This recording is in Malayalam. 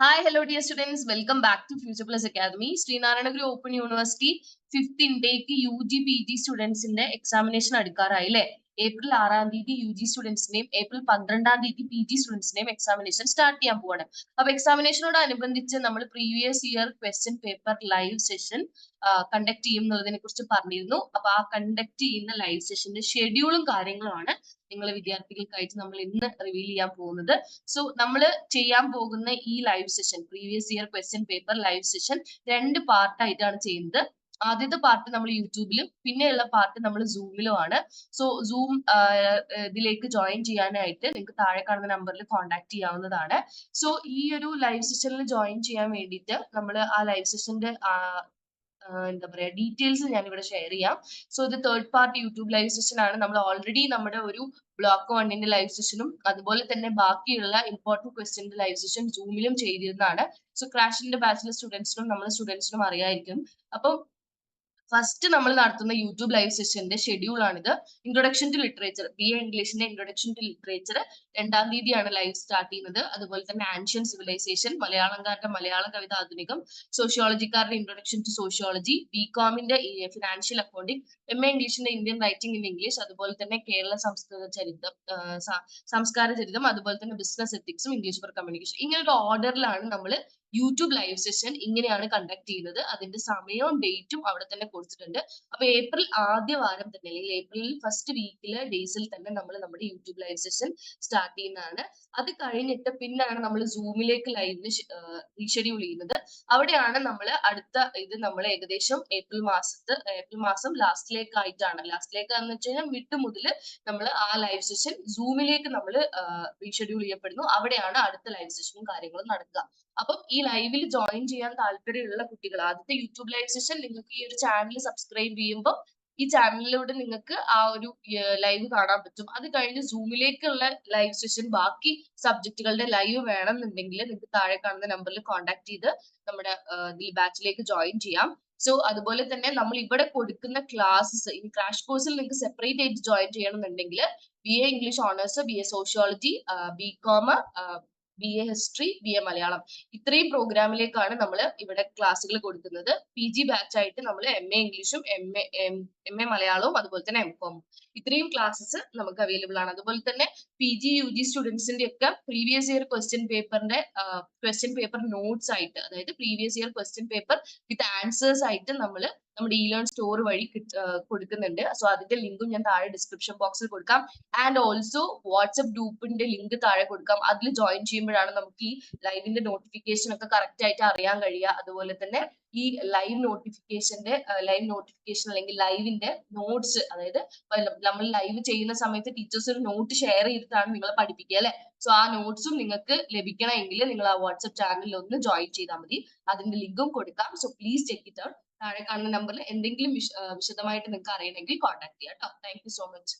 Hi, hello dear students. Welcome back to Future Plus Academy. Sreenarayanaguru open university fifth intake U G P G സ്റ്റുഡൻസിന്റെ examination അടുക്കാറായി അല്ലേ ഏപ്രിൽ ആറാം തീയതി യു ജി സ്റ്റുഡൻസിന്റെയും ഏപ്രിൽ പന്ത്രണ്ടാം തീയതി പി ജി സ്റ്റുഡൻസിന്റെയും എക്സാമിനേഷൻ സ്റ്റാർട്ട് ചെയ്യാൻ പോവാണ്. അപ്പൊ എക്സാമിനേഷനോട് അനുബന്ധിച്ച് നമ്മൾ previous year question paper live session conduct ചെയ്യും എന്നുള്ളതിനെ കുറിച്ച് പറഞ്ഞിരുന്നു. അപ്പൊ ആ കണ്ടക്ട് ചെയ്യുന്ന ലൈവ് സെഷന്റെ ഷെഡ്യൂളും കാര്യങ്ങളുമാണ് നിങ്ങളെ വിദ്യാർത്ഥികൾക്കായിട്ട് നമ്മൾ ഇന്ന് റിവീൽ ചെയ്യാൻ പോകുന്നത്. സോ നമ്മൾ ചെയ്യാൻ പോകുന്ന ഈ live session previous year question paper live session രണ്ട് പാർട്ടായിട്ടാണ് ചെയ്യുന്നത്. ആദ്യത്തെ പാർട്ട് നമ്മൾ യൂട്യൂബിലും പിന്നെയുള്ള പാർട്ട് നമ്മൾ സൂമിലും ആണ്. സോ സൂം ഇതിലേക്ക് ജോയിൻ ചെയ്യാനായിട്ട് നിങ്ങൾക്ക് താഴെ കാണുന്ന നമ്പറിൽ കോൺടാക്ട് ചെയ്യാവുന്നതാണ്. സോ ഈ ഒരു ലൈവ് സെഷനിൽ ജോയിൻ ചെയ്യാൻ വേണ്ടിയിട്ട് നമ്മൾ ആ ലൈവ് സെഷന്റെ എന്താ പറയാ ഡീറ്റെയിൽസ് ഞാൻ ഇവിടെ ഷെയർ ചെയ്യാം. സോ ഇത് third party YouTube live session ആണ്. നമ്മൾ ഓൾറെഡി നമ്മുടെ ഒരു ബ്ലോക്ക് വണ്ണിന്റെ ലൈവ് സെഷനും അതുപോലെ തന്നെ ബാക്കിയുള്ള ഇമ്പോർട്ടന്റ് ക്വസ്റ്റ്യന്റെ ലൈവ് സെഷൻ സൂമിലും ചെയ്തിരുന്നതാണ്. സോ ക്രാഷിന്റെ ബാച്ചിലർ സ്റ്റുഡൻസിനും നമ്മുടെ സ്റ്റുഡൻസിനും അറിയായിരിക്കും. അപ്പം ഫസ്റ്റ് നമ്മൾ നടത്തുന്ന യൂട്യൂബ് ലൈവ് സെഷന്റെ ഷെഡ്യൂൾ ആണിത്. Introduction to literature B A ഇംഗ്ലീഷിന്റെ introduction to literature രണ്ടാം തീയതിയാണ് ലൈവ് സ്റ്റാർട്ട് ചെയ്യുന്നത്. അതുപോലെ തന്നെ ആൻഷ്യൻ സിവിലൈസേഷൻ മലയാളംകാരുടെ മലയാള കവിത ആധുനികം സോഷ്യോളജിക്കാരുടെ ഇൻട്രൊഡക്ഷൻ ടു സോഷ്യോളജി ബി കോമിന്റെ ഫിനാൻഷ്യൽ അക്കൗണ്ടിംഗ് എം എ ഇംഗ്ലീഷിന്റെ ഇന്ത്യൻ റൈറ്റിംഗ് ഇൻ ഇംഗ്ലീഷ് അതുപോലെ തന്നെ കേരള സംസ്കൃത ചരിത്രം സംസ്കാര ചരിത്രം അതുപോലെ തന്നെ ബിസിനസ് എത്തിക്സും ഇംഗ്ലീഷ് ഫോർ കമ്മ്യൂണിക്കേഷൻ ഇങ്ങനെ ഒരു ഓർഡറിലാണ് നമ്മൾ യൂട്യൂബ് ലൈവ് സെഷൻ ഇങ്ങനെയാണ് കണ്ടക്ട് ചെയ്യുന്നത്. അതിന്റെ സമയവും ഡേറ്റും അവിടെ തന്നെ കൊടുത്തിട്ടുണ്ട്. അപ്പൊ ഏപ്രിൽ ആദ്യ വാരം തന്നെ അല്ലെങ്കിൽ ഏപ്രിൽ ഫസ്റ്റ് വീക്കിലെ ഡേയ്സിൽ തന്നെ നമ്മൾ നമ്മുടെ യൂട്യൂബ് ലൈവ് സെഷൻ സ്റ്റാർട്ട് ചെയ്യുന്നതാണ്. അത് കഴിഞ്ഞിട്ട് പിന്നാണ് നമ്മൾ സൂമിലേക്ക് ലൈവിന് റീഷെഡ്യൂൾ ചെയ്യുന്നത്. അവിടെയാണ് നമ്മൾ അടുത്ത ഇത് നമ്മൾ ഏകദേശം ഏപ്രിൽ മാസത്ത് ഏപ്രിൽ മാസം ലാസ്റ്റിലേക്ക് ആയിട്ടാണ് ലാസ്റ്റിലേക്ക് എന്ന് വെച്ച് കഴിഞ്ഞാൽ മിഡ് മുതൽ നമ്മൾ ആ ലൈവ് സെഷൻ സൂമിലേക്ക് നമ്മൾ റീഷെഡ്യൂൾ ചെയ്യപ്പെടുന്നു. അവിടെയാണ് അടുത്ത ലൈവ് സെഷനും കാര്യങ്ങളും നടക്കുക. അപ്പം ഈ ലൈവിൽ ജോയിൻ ചെയ്യാൻ താല്പര്യമുള്ള കുട്ടികൾ ആദ്യത്തെ യൂട്യൂബ് ലൈവ് സെഷൻ നിങ്ങൾക്ക് ഈ ഒരു ചാനൽ സബ്സ്ക്രൈബ് ചെയ്യുമ്പോൾ ഈ ചാനലിലൂടെ നിങ്ങൾക്ക് ആ ഒരു ലൈവ് കാണാൻ പറ്റും. അത് കഴിഞ്ഞ് സൂമിലേക്കുള്ള ലൈവ് സെഷൻ ബാക്കി സബ്ജക്റ്റുകളുടെ ലൈവ് വേണമെന്നുണ്ടെങ്കിൽ നിങ്ങൾക്ക് താഴെ കാണുന്ന നമ്പറിൽ കോൺടാക്ട് ചെയ്ത് നമ്മുടെ ബാച്ചിലേക്ക് ജോയിൻ ചെയ്യാം. സോ അതുപോലെ തന്നെ നമ്മൾ ഇവിടെ കൊടുക്കുന്ന ക്ലാസ്സസ് ഈ ക്രാഷ് കോഴ്സിൽ നിങ്ങൾക്ക് സെപ്പറേറ്റ് ആയിട്ട് ജോയിൻ ചെയ്യണമെന്നുണ്ടെങ്കിൽ B A English honours B A sociology B com B A history B A Malayalam. ഇത്രയും പ്രോഗ്രാമിലേക്കാണ് നമ്മൾ ഇവിടെ ക്ലാസ്സുകൾ കൊടുക്കുന്നത്. പി ജി ബാച്ച് ആയിട്ട് നമ്മൾ എം എ ഇംഗ്ലീഷും എം എ എം എ മലയാളവും അതുപോലെ തന്നെ എം കോമും ഇത്രയും ക്ലാസ്സസ് നമുക്ക് അവൈലബിൾ ആണ്. അതുപോലെ തന്നെ പി ജി യു ജി സ്റ്റുഡൻസിന്റെ ഒക്കെ പ്രീവിയസ് ഇയർ ക്വസ്റ്റ്യൻ പേപ്പറിന്റെ ക്വസ്റ്റ്യൻ പേപ്പർ നോട്ട്സ് ആയിട്ട് അതായത് previous year question paper with answers ആയിട്ട് നമ്മൾ നമ്മുടെ ഇ ലേൺ സ്റ്റോർ വഴി കൊടുക്കുന്നുണ്ട്. സോ അതിന്റെ ലിങ്കും ഞാൻ താഴെ ഡിസ്ക്രിപ്ഷൻ ബോക്സിൽ കൊടുക്കാം. ആൻഡ് ഓൾസോ വാട്സ്ആപ്പ് ഗ്രൂപ്പിന്റെ ലിങ്ക് താഴെ കൊടുക്കാം. അതിൽ ജോയിൻ ചെയ്യുമ്പോഴാണ് നമുക്ക് ഈ ലൈവിന്റെ നോട്ടിഫിക്കേഷൻ ഒക്കെ കറക്റ്റ് ആയിട്ട് അറിയാൻ കഴിയുക. അതുപോലെ തന്നെ ഈ ലൈവ് നോട്ടിഫിക്കേഷന്റെ ലൈവ് നോട്ടിഫിക്കേഷൻ അല്ലെങ്കിൽ ലൈവിന്റെ നോട്ട്സ് അതായത് നമ്മൾ ലൈവ് ചെയ്യുന്ന സമയത്ത് ടീച്ചേഴ്സ് ഒരു നോട്ട് ഷെയർ ചെയ്തിട്ടാണ് നിങ്ങളെ പഠിപ്പിക്കുക അല്ലെ? സോ ആ നോട്ട്സും നിങ്ങൾക്ക് ലഭിക്കണമെങ്കിൽ നിങ്ങൾ ആ വാട്സ്ആപ്പ് ചാനലിൽ ഒന്ന് ജോയിൻ ചെയ്താൽ മതി. അതിന്റെ ലിങ്കും കൊടുക്കാം. So please check it out താഴെ കാണുന്ന നമ്പറിൽ എന്തെങ്കിലും വിശദമായിട്ട് നിങ്ങൾക്ക് അറിയണമെങ്കിൽ കോൺടാക്ട് ചെയ്യാം കേട്ടോ താങ്ക് സോ മച്ച്